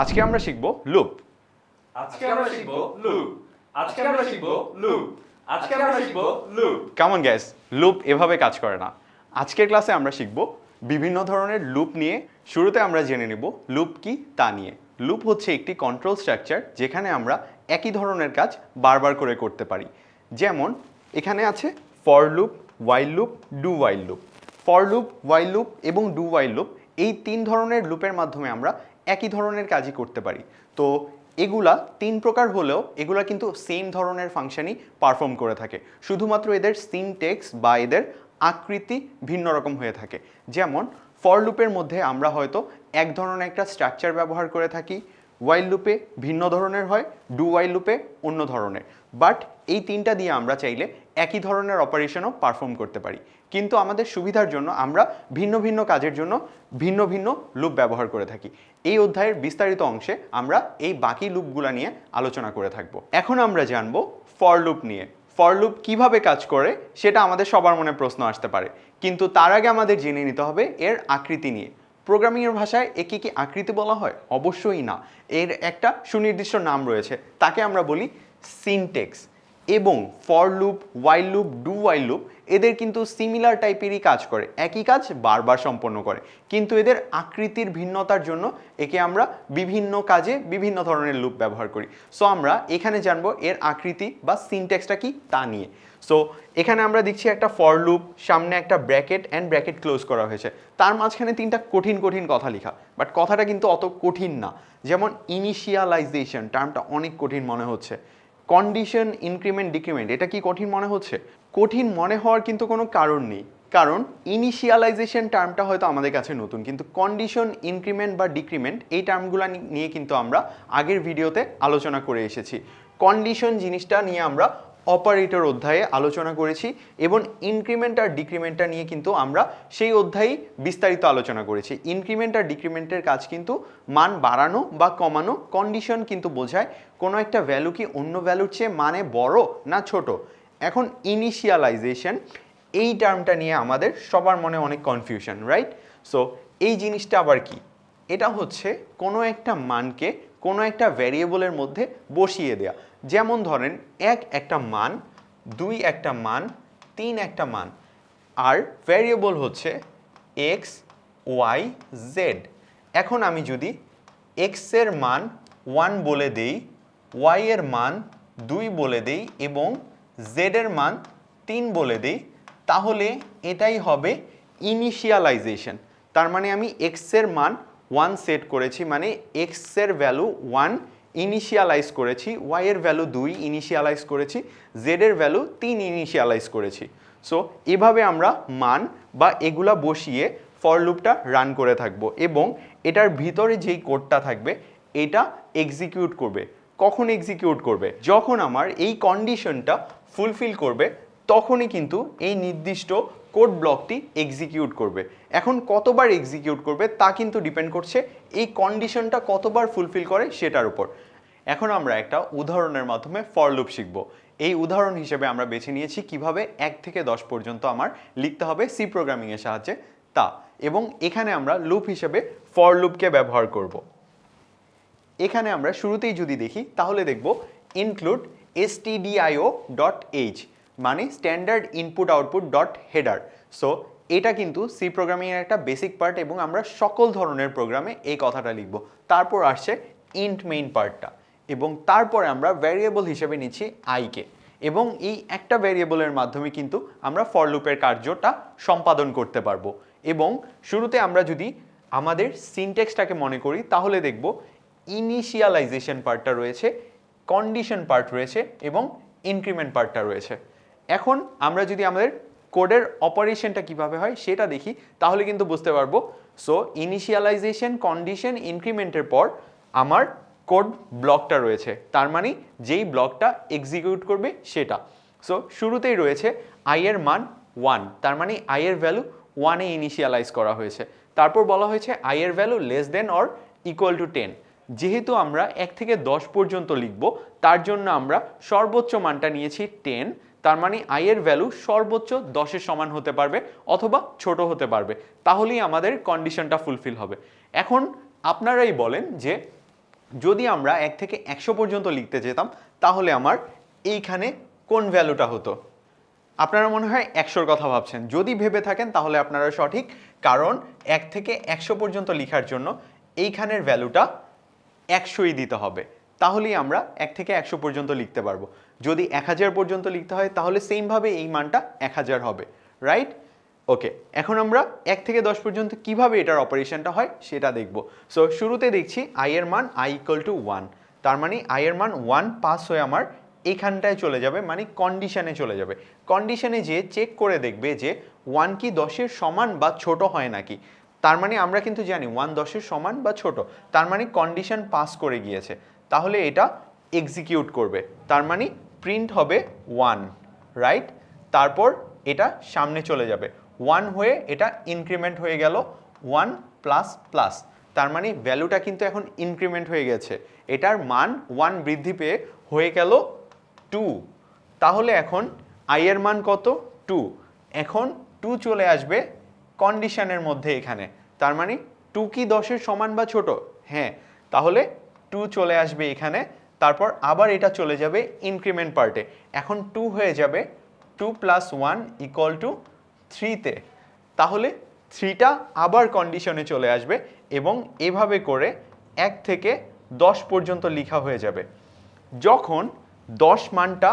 আজকে আমরা শিখব লুপ। আজকে আমরা শিখব লুপ। আজকে আমরা শিখব লুপ। আজকে আমরা শিখব লুপ। কেমন গ্যাস লুপ এভাবে কাজ করে না। আজকের ক্লাসে আমরা শিখব বিভিন্ন ধরনের লুপ নিয়ে। শুরুতে আমরা জেনে নেব লুপ কি তা নিয়ে। লুপ হচ্ছে একটি কন্ট্রোল স্ট্রাকচার যেখানে আমরা একই ধরনের কাজ বারবার করে করতে পারি। যেমন এখানে আছে for loop while loop do while loop for loop while loop এবং ডু ওয়াইল লুপ এই তিন ধরনের লুপের মাধ্যমে আমরা একই ধরনের কাজই করতে পারি। তো এগুলা তিন প্রকার হলেও এগুলা কিন্তু সেম ধরনের ফাংশানই পারফর্ম করে থাকে। শুধুমাত্র এদের সিনটেক্স বা এদের আকৃতি ভিন্ন রকম হয়ে থাকে। যেমন ফর লুপের মধ্যে আমরা হয়তো এক ধরনের একটা স্ট্রাকচার ব্যবহার করে থাকি ওয়াইল লুপে ভিন্ন ধরনের হয় ডু ওয়াইল লুপে অন্য ধরনের। বাট এই তিনটা দিয়ে আমরা চাইলে একই ধরনের অপারেশনও পারফর্ম করতে পারি। কিন্তু আমাদের সুবিধার জন্য আমরা ভিন্ন ভিন্ন কাজের জন্য ভিন্ন ভিন্ন লুপ ব্যবহার করে থাকি। এই অধ্যায়ের বিস্তারিত অংশে আমরা এই বাকি লুপগুলা নিয়ে আলোচনা করে থাকব। এখন আমরা জানব ফর লুপ নিয়ে। ফর লুপ কীভাবে কাজ করে, সেটা আমাদের সবার মনে প্রশ্ন আসতে পারে। কিন্তু তার আগে আমাদের জেনে নিতে হবে এর আকৃতি নিয়ে। প্রোগ্রামিংয়ের ভাষায় একে কি আকৃতি বলা হয়? অবশ্যই না। এর একটা সুনির্দিষ্ট নাম রয়েছে। তাকে আমরা বলি সিনটেক্স এবং for loop while loop do while loop এদের কিন্তু সিমিলার টাইপেরই কাজ করে। একই কাজ বারবার সম্পন্ন করে। কিন্তু এদের আকৃতির ভিন্নতার জন্য একে আমরা বিভিন্ন কাজে বিভিন্ন ধরনের লুপ ব্যবহার করি। সো আমরা এখানে জানব এর আকৃতি বা সিনটেক্সটা কি তা নিয়ে। সো এখানে আমরা দেখছি একটা ফর লুপ সামনে একটা ব্র্যাকেট অ্যান্ড ব্র্যাকেট ক্লোজ করা হয়েছে। তার মাঝখানে তিনটা কঠিন কঠিন কথা লেখা বাট কথাটা কিন্তু অত কঠিন না। যেমন ইনিশিয়ালাইজেশন টার্মটা অনেক কঠিন মনে হচ্ছে। কন্ডিশন ইনক্রিমেন্ট ডিক্রিমেন্ট এটা কি কঠিন মনে হচ্ছে? কঠিন মনে হওয়ার কিন্তু কোনো কারণ নেই। কারণ ইনিশিয়ালাইজেশন টার্মটা হয়তো আমাদের কাছে নতুন, কিন্তু কন্ডিশন ইনক্রিমেন্ট বা ডিক্রিমেন্ট এই টার্মগুলো নিয়ে কিন্তু আমরা আগের ভিডিওতে আলোচনা করে এসেছি। কন্ডিশন জিনিসটা নিয়ে আমরা অপারেটর অধ্যায়ে আলোচনা করেছি এবং ইনক্রিমেন্ট আর ডিক্রিমেন্টটা নিয়ে কিন্তু আমরা সেই অধ্যায়েই বিস্তারিত আলোচনা করেছি। ইনক্রিমেন্ট আর ডিক্রিমেন্টের কাজ কিন্তু মান বাড়ানো বা কমানো কন্ডিশন কিন্তু বোঝায় কোনো একটা ভ্যালু কি অন্য ভ্যালুর চেয়ে মানে বড় না ছোট। এখন ইনিশিয়ালাইজেশন এই টার্মটা নিয়ে আমাদের সবার মনে অনেক কনফিউশন রাইট সো এই জিনিসটা আবার কি? এটা হচ্ছে কোনো একটা মানকে কোনো একটা ভ্যারিয়েবলের মধ্যে বসিয়ে দেয়া। যেমন ধরেন, এক একটা মান, দুই একটা মান, তিন একটা মান। আর ভ্যারিয়েবল হচ্ছে এক্স ওয়াই জেড এখন আমি যদি এক্সের মান ওয়ান বলে দেই ওয়াই এর মান দুই বলে দেই এবং জেডের মান তিন বলে দেই, তাহলে এটাই হবে ইনিশিয়ালাইজেশন তার মানে আমি এক্সের মান ওয়ান সেট করেছি মানে এক্সের ভ্যালু ওয়ান ইনিশিয়ালাইজ করেছি ওয়াই এর ভ্যালু দুই ইনিশিয়ালাইজ করেছি জেড এর ভ্যালু তিন ইনিশিয়ালাইজ করেছি। সো এভাবে আমরা মান বা এগুলা বসিয়ে ফর লুপটা রান করে থাকব এবং এটার ভিতরে যেই কোডটা থাকবে, এটা এক্সিকিউট করবে। কখন এক্সিকিউট করবে? যখন আমার এই কন্ডিশনটা ফুলফিল করবে তখনই কিন্তু এই নির্দিষ্ট কোড ব্লকটি এক্সিকিউট করবে। এখন কতবার এক্সিকিউট করবে তা কিন্তু ডিপেন্ড করছে এই কন্ডিশনটা কতবার ফুলফিল করে সেটার উপর। এখন আমরা একটা উদাহরণের মাধ্যমে ফরলুপ শিখব। এই উদাহরণ হিসেবে আমরা বেছে নিয়েছি কীভাবে এক থেকে দশ পর্যন্ত আমার লিখতে হবে সি প্রোগ্রামিংয়ের সাহায্যে তা। এবং এখানে আমরা লুপ হিসেবে ফরলুপকে ব্যবহার করব। এখানে আমরা শুরুতেই যদি দেখি তাহলে দেখব ইনক্লুড এসটিডিআইও ডট এইচ মানে standard input output dot header so এটা কিন্তু সি প্রোগ্রামিংয়ের একটা বেসিক পার্ট এবং আমরা সকল ধরনের প্রোগ্রামে এই কথাটা লিখব। তারপর আসছে ইন্ট মেইন পার্টটা এবং তারপরে আমরা ভ্যারিয়েবল হিসেবে নিচ্ছি আইকে এবং এই একটা ভ্যারিয়েবলের মাধ্যমে কিন্তু আমরা ফর লুপের কার্যটা সম্পাদন করতে পারব এবং শুরুতে আমরা যদি আমাদের সিনটেক্সটাকে মনে করি, তাহলে দেখব ইনিশিয়ালাইজেশন পার্টটা রয়েছে কন্ডিশন পার্ট রয়েছে এবং ইনক্রিমেন্ট পার্টটা রয়েছে। এখন আমরা যদি আমাদের কোডের অপারেশনটা কীভাবে হয় সেটা দেখি, তাহলে কিন্তু বুঝতে পারব। সো ইনিশিয়ালাইজেশন কন্ডিশন ইনক্রিমেন্টের পর আমার কোড ব্লকটা রয়েছে। তার মানে যেই ব্লকটা এক্সিকিউট করবে সেটা। সো শুরুতেই রয়েছে আই এর মান ওয়ান তার মানে আই এর ভ্যালু ওয়ানে ইনিশিয়ালাইজ করা হয়েছে। তারপর বলা হয়েছে আই এর value less than or equal to ten যেহেতু আমরা এক থেকে দশ পর্যন্ত লিখব, তার জন্য আমরা সর্বোচ্চ মানটা নিয়েছি টেন তার মানে আই এর ভ্যালু সর্বোচ্চ দশের সমান হতে পারবে অথবা ছোট হতে পারবে। তাহলেই আমাদের কন্ডিশনটা ফুলফিল হবে। এখন আপনারাই বলেন যে, যদি আমরা এক থেকে একশো পর্যন্ত লিখতে যেতাম, তাহলে আমার এইখানে কোন ভ্যালুটা হতো? আপনারা মনে হয় একশোর কথা ভাবছেন। যদি ভেবে থাকেন, তাহলে আপনারা সঠিক। কারণ এক থেকে একশো পর্যন্ত লিখার জন্য এইখানের ভ্যালুটা একশোই দিতে হবে। তাহলেই আমরা এক থেকে একশো পর্যন্ত লিখতে পারব। যদি এক হাজার পর্যন্ত লিখতে হয়, তাহলে সেমভাবে এই মানটা এক হাজার হবে রাইট ওকে এখন আমরা এক থেকে দশ পর্যন্ত কীভাবে এটার অপারেশনটা হয় সেটা দেখব। সো শুরুতে দেখছি আই এর মান আই ইকুয়াল টু ওয়ান তার মানে আই এর মান ওয়ান পাস হয়ে আমার এখানটায় চলে যাবে মানে কন্ডিশনে চলে যাবে। কন্ডিশনে যে চেক করে দেখবে যে ওয়ান কি দশের সমান বা ছোট হয় নাকি। তার মানে আমরা কিন্তু জানি ওয়ান দশের সমান বা ছোট, তার মানে কন্ডিশন পাস করে গিয়েছে। তাহলে এটা এক্সিকিউট করবে। তার মানে প্রিন্ট হবে ওয়ান রাইট তারপর এটা সামনে চলে যাবে। ওয়ান হয়ে এটা ইনক্রিমেন্ট হয়ে গেল ওয়ান প্লাস প্লাস তার মানে ভ্যালুটা কিন্তু এখন ইনক্রিমেন্ট হয়ে গেছে। এটার মান ওয়ান বৃদ্ধি পেয়ে হয়ে গেল টু তাহলে এখন আইয়ের মান কত? টু এখন টু চলে আসবে কন্ডিশনের মধ্যে এখানে। তার মানে টু কি দশের সমান বা ছোট? হ্যাঁ। তাহলে টু চলে আসবে এখানে, তারপর আবার এটা চলে যাবে ইনক্রিমেন্ট পার্টে এখন টু হয়ে যাবে two plus one equal to থ্রিতে তাহলে থ্রিটা আবার কন্ডিশনে চলে আসবে এবং এভাবে করে এক থেকে দশ পর্যন্ত লেখা হয়ে যাবে। যখন দশ মানটা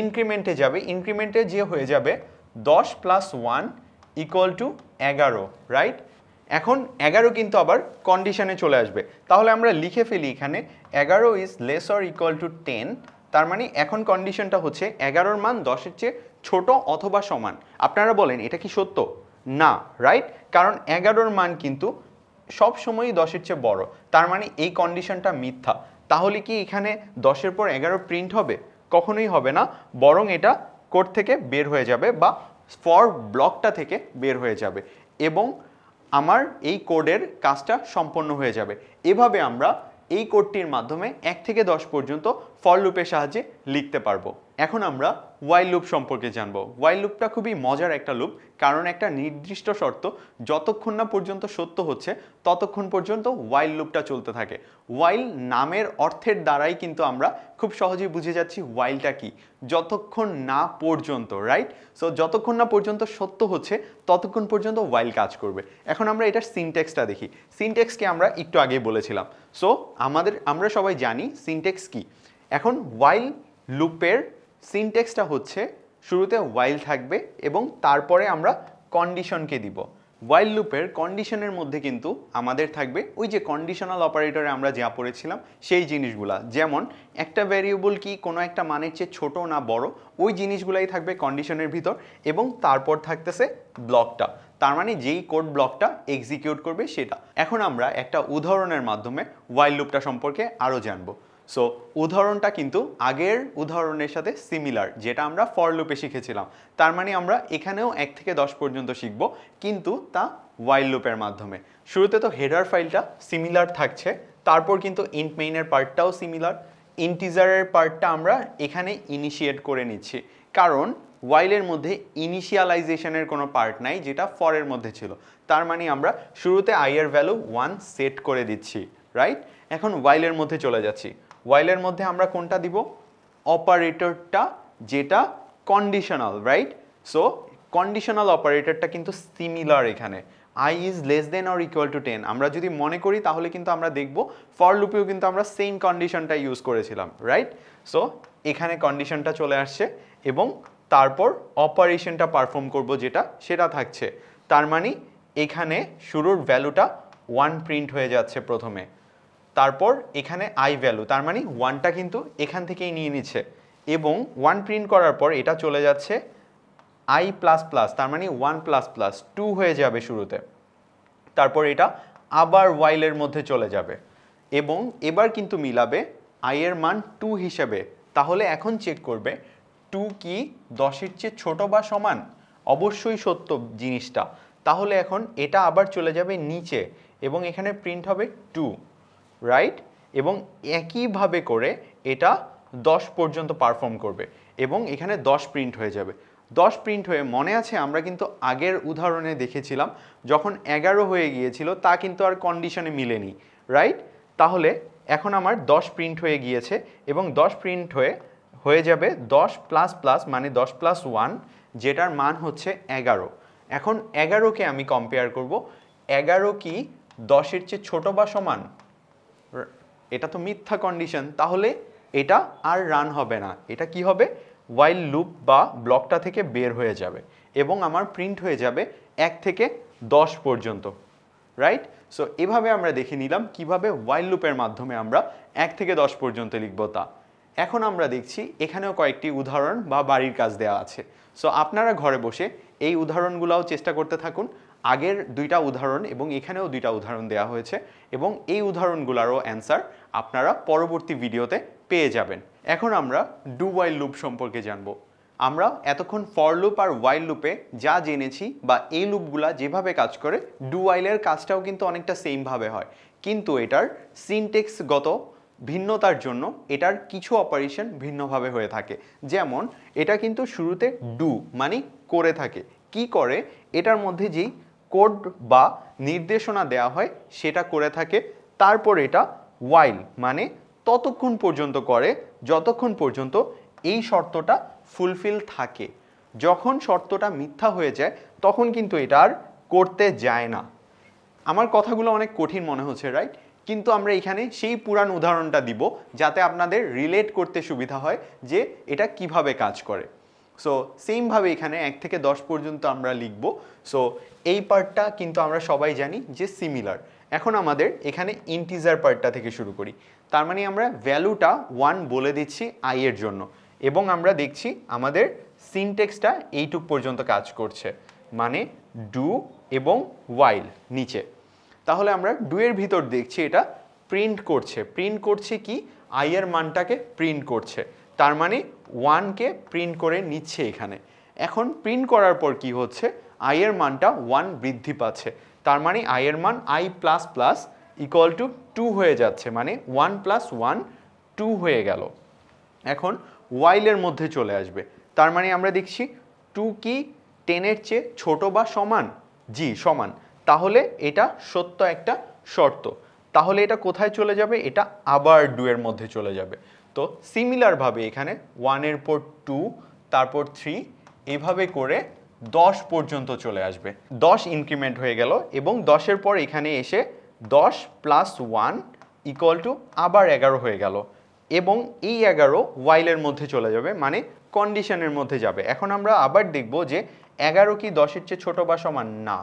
ইনক্রিমেন্টে যাবে ইনক্রিমেন্টে যে হয়ে যাবে, দশ প্লাস ওয়ান ইকুয়াল টু এগারো রাইট এখন এগারো কিন্তু আবার কন্ডিশনে চলে আসবে। তাহলে আমরা লিখে ফেলি এখানে, এগারো is less or equal to ten তার মানে এখন কন্ডিশনটা হচ্ছে এগারোর মান দশের চেয়ে ছোট অথবা সমান। আপনারা বলেন, এটা কি সত্য? না রাইট কারণ এগারোর মান কিন্তু সব সময়ই দশের চেয়ে বড়। তার মানে এই কন্ডিশনটা মিথ্যা। তাহলে কি এখানে দশের পর এগারো প্রিন্ট হবে? কখনোই হবে না। বরং এটা কোড থেকে বের হয়ে যাবে বা ফর ব্লকটা থেকে বের হয়ে যাবে। এবং আমার এই কোডের কাজটা সম্পন্ন হয়ে যাবে। এভাবে আমরা এই কোডটির মাধ্যমে এক থেকে দশ পর্যন্ত ফল লুপের সাহায্যে লিখতে পারব। এখন আমরা ওয়াইল লুপ সম্পর্কে জানব। ওয়াইল লুপটা খুবই মজার একটা লুপ কারণ একটা নির্দিষ্ট শর্ত, যতক্ষণ না পর্যন্ত সত্য হচ্ছে, ততক্ষণ পর্যন্ত ওয়াইল লুপটা চলতে থাকে। ওয়াইল নামের অর্থের দ্বারাই কিন্তু আমরা খুব সহজেই বুঝে যাচ্ছি ওয়াইলটা কি। যতক্ষণ না পর্যন্ত রাইট সো যতক্ষণ না পর্যন্ত সত্য হচ্ছে, ততক্ষণ পর্যন্ত ওয়াইল কাজ করবে। এখন আমরা এটার সিনটেক্সটা দেখি। সিনটেক্সকে আমরা একটু আগে বলেছিলাম। সো আমাদের, আমরা সবাই জানি সিনটেক্স কি। এখন ওয়াইল লুপের সিনটেক্সটা হচ্ছে শুরুতে ওয়াইল থাকবে এবং তারপরে আমরা কন্ডিশনকে দিব। ওয়াইল লুপের কন্ডিশনের মধ্যে কিন্তু আমাদের থাকবে ওই যে কন্ডিশনাল অপারেটরে আমরা যা পড়েছিলাম, সেই জিনিসগুলা। যেমন একটা ভ্যারিয়েবল কি, কোনো একটা মানের চেয়ে ছোট না বড়, ওই জিনিসগুলাই থাকবে কন্ডিশনের ভিতর এবং তারপর থাকতেছে ব্লকটা তার মানে যেই কোড ব্লকটা এক্সিকিউট করবে সেটা। এখন আমরা একটা উদাহরণের মাধ্যমে ওয়াইল লুপটা সম্পর্কে আরও জানব। সো উদাহরণটা কিন্তু আগের উদাহরণের সাথে সিমিলার যেটা আমরা ফর লুপে শিখেছিলাম। তার মানে আমরা এখানেও এক থেকে দশ পর্যন্ত শিখব, কিন্তু তা ওয়াইল লুপের মাধ্যমে। শুরুতে তো হেডার ফাইলটা সিমিলার থাকছে, তারপর কিন্তু ইন্ট মেইনের পার্টটাও সিমিলার ইন্টিজারের পার্টটা আমরা এখানে ইনিশিয়েট করে নিচ্ছি। কারণ ওয়াইলের মধ্যে ইনিশিয়ালাইজেশনের কোনো পার্ট নাই, যেটা ফরের মধ্যে ছিল। তার মানে আমরা শুরুতে আই এর ভ্যালু ওয়ান সেট করে দিচ্ছি রাইট এখন ওয়াইলের মধ্যে চলে যাচ্ছি। ওয়াইলের মধ্যে আমরা কোনটা দিব? অপারেটরটা যেটা কন্ডিশনাল রাইট সো কন্ডিশনাল অপারেটরটা কিন্তু সিমিলার এখানে। I is less than or equal to ten আমরা যদি মনে করি, তাহলে কিন্তু আমরা দেখব ফর লুপেও কিন্তু আমরা সেম কন্ডিশনটা ইউজ করেছিলাম রাইট সো এখানে কন্ডিশনটা চলে আসছে এবং তারপর অপারেশনটা পারফর্ম করব যেটা, সেটা থাকছে। তার মানে এখানে শুরুর ভ্যালুটা ওয়ান প্রিন্ট হয়ে যাচ্ছে প্রথমে। তারপর এখানে আই ভ্যালু তার মানে ওয়ানটা কিন্তু এখান থেকেই নিয়ে নিচ্ছে। এবং ওয়ান প্রিন্ট করার পর এটা চলে যাচ্ছে আই প্লাস প্লাস তার মানে ওয়ান প্লাস প্লাস টু হয়ে যাবে শুরুতে। তারপর এটা আবার ওয়াইলের মধ্যে চলে যাবে। এবং এবার কিন্তু মিলাবে আই এর মান টু হিসেবে। তাহলে এখন চেক করবে টু কি দশের চেয়ে ছোট বা সমান? অবশ্যই সত্য জিনিসটা। তাহলে এখন এটা আবার চলে যাবে নিচে, এবং এখানে প্রিন্ট হবে টু রাইট এবং একইভাবে করে এটা দশ পর্যন্ত পারফর্ম করবে এবং এখানে দশ প্রিন্ট হয়ে যাবে। দশ প্রিন্ট হয়ে মনে আছে আমরা কিন্তু আগের উদাহরণে দেখেছিলাম, যখন এগারো হয়ে গিয়েছিল তা কিন্তু আর কন্ডিশনে মিলেনি রাইট তাহলে এখন আমার দশ প্রিন্ট হয়ে গিয়েছে এবং দশ প্রিন্ট হয়ে হয়ে যাবে দশ প্লাস প্লাস মানে দশ প্লাস ওয়ান যেটার মান হচ্ছে এগারো। এখন এগারোকে আমি কম্পেয়ার করব। এগারো কি দশের চেয়ে ছোট বা সমান? এটা তো মিথ্যা কন্ডিশন তাহলে এটা আর রান হবে না। এটা কি হবে? ওয়াইল লুপ বা ব্লকটা থেকে বের হয়ে যাবে এবং আমার প্রিন্ট হয়ে যাবে এক থেকে দশ পর্যন্ত রাইট সো এভাবে আমরা দেখে নিলাম কীভাবে ওয়াইল লুপের মাধ্যমে আমরা এক থেকে দশ পর্যন্ত লিখব তা। এখন আমরা দেখছি এখানেও কয়েকটি উদাহরণ বা বাড়ির কাজ দেওয়া আছে। সো আপনারা ঘরে বসে এই উদাহরণগুলোও চেষ্টা করতে থাকুন। আগের দুইটা উদাহরণ এবং এখানেও দুইটা উদাহরণ দেওয়া হয়েছে এবং এই উদাহরণগুলোরও অ্যান্সার আপনারা পরবর্তী ভিডিওতে পেয়ে যাবেন। এখন আমরা ডু ওয়াইল লুপ সম্পর্কে জানব। আমরা এতক্ষণ ফর লুপ আর ওয়াইল লুপে যা জেনেছি বা এই লুপগুলা যেভাবে কাজ করে ডু ওয়াইলের কাজটাও কিন্তু অনেকটা সেমভাবে হয়। কিন্তু এটার সিনটেক্সগত ভিন্নতার জন্য এটার কিছু অপারেশন ভিন্নভাবে হয়ে থাকে। যেমন, এটা কিন্তু শুরুতে ডু মানে করে থাকে। কি করে? এটার মধ্যে যেই কোড বা নির্দেশনা দেওয়া হয়, সেটা করে থাকে। তারপর এটা ওয়াইল মানে ততক্ষণ পর্যন্ত করে, যতক্ষণ পর্যন্ত এই শর্তটা ফুলফিল থাকে। যখন শর্তটা মিথ্যা হয়ে যায়, তখন কিন্তু এটা আর করতে যায় না। আমার কথাগুলো অনেক কঠিন মনে হচ্ছে রাইট কিন্তু আমরা এখানে সেই পুরান উদাহরণটা দিব, যাতে আপনাদের রিলেট করতে সুবিধা হয় যে এটা কীভাবে কাজ করে। সো সেমভাবে এখানে এক থেকে দশ পর্যন্ত আমরা লিখব। সো এই পার্টটা কিন্তু আমরা সবাই জানি যে সিমিলার এখন আমাদের এখানে ইন্টিজার পার্টটা থেকে শুরু করি। তার মানে আমরা ভ্যালুটা ওয়ান বলে দিচ্ছি আই এর জন্য। এবং আমরা দেখছি আমাদের সিনটেক্সটা এইটুক পর্যন্ত কাজ করছে। মানে ডু এবং ওয়াইল নিচে। তাহলে আমরা ডুয়ের ভিতর দেখছি এটা প্রিন্ট করছে। প্রিন্ট করছে কি? আই এর মানটাকে প্রিন্ট করছে। তার মানে ওয়ানকে প্রিন্ট করে নিচ্ছে এখানে। এখন প্রিন্ট করার পর কি হচ্ছে? আই এর মানটা ওয়ান বৃদ্ধি পাচ্ছে। তার মানে আই এর মান I plus plus equal to two হয়ে যাচ্ছে। মানে ওয়ান প্লাস ওয়ান টু হয়ে গেল। এখন ওয়াইলের মধ্যে চলে আসবে। তার মানে আমরা দেখছি টু কি টেনের চেয়ে ছোট বা সমান? জি, সমান। তাহলে এটা সত্য একটা শর্ত। তাহলে এটা কোথায় চলে যাবে? এটা আবার ডু এর মধ্যে চলে যাবে। তো সিমিলারভাবে এখানে ওয়ানের পর টু তারপর থ্রি এভাবে করে দশ পর্যন্ত চলে আসবে। দশ ইনক্রিমেন্ট হয়ে গেল এবং দশের পর এখানে এসে দশ প্লাস ওয়ান ইকুয়াল টু আবার এগারো হয়ে গেল এবং এই এগারো ওয়াইলের মধ্যে চলে যাবে মানে কন্ডিশনের মধ্যে যাবে। এখন আমরা আবার দেখব যে এগারো কি দশের চেয়ে ছোট বা সমান? না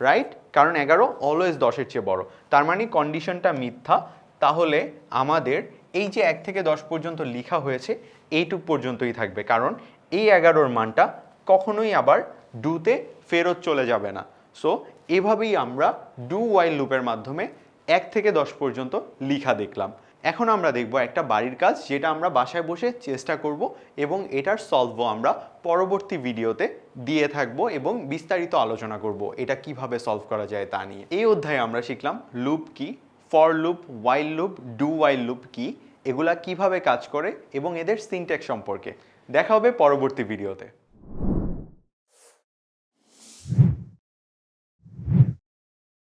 রাইট কারণ এগারো অলওয়েজ দশের চেয়ে বড়। তার মানে কন্ডিশনটা মিথ্যা। তাহলে আমাদের এই যে এক থেকে দশ পর্যন্ত লিখা হয়েছে, এইটুক পর্যন্তই থাকবে। কারণ এই এগারোর মানটা কখনোই আবার ডুতে ফেরত চলে যাবে না। সো এভাবেই আমরা ডু ওয়াইল লুপের মাধ্যমে এক থেকে দশ পর্যন্ত লিখা দেখলাম। এখন আমরা দেখব একটা বাড়ির কাজ যেটা আমরা বাসায় বসে চেষ্টা করব এবং এটার সলভও আমরা পরবর্তী ভিডিওতে দিয়ে থাকব এবং বিস্তারিত আলোচনা করব এটা কীভাবে সলভ করা যায় তা নিয়ে। এই অধ্যায়ে আমরা শিখলাম লুপ কি for loop while loop do while loop কি। এগুলা কীভাবে কাজ করে এবং এদের সিনটেক্স সম্পর্কে। দেখা হবে পরবর্তী ভিডিওতে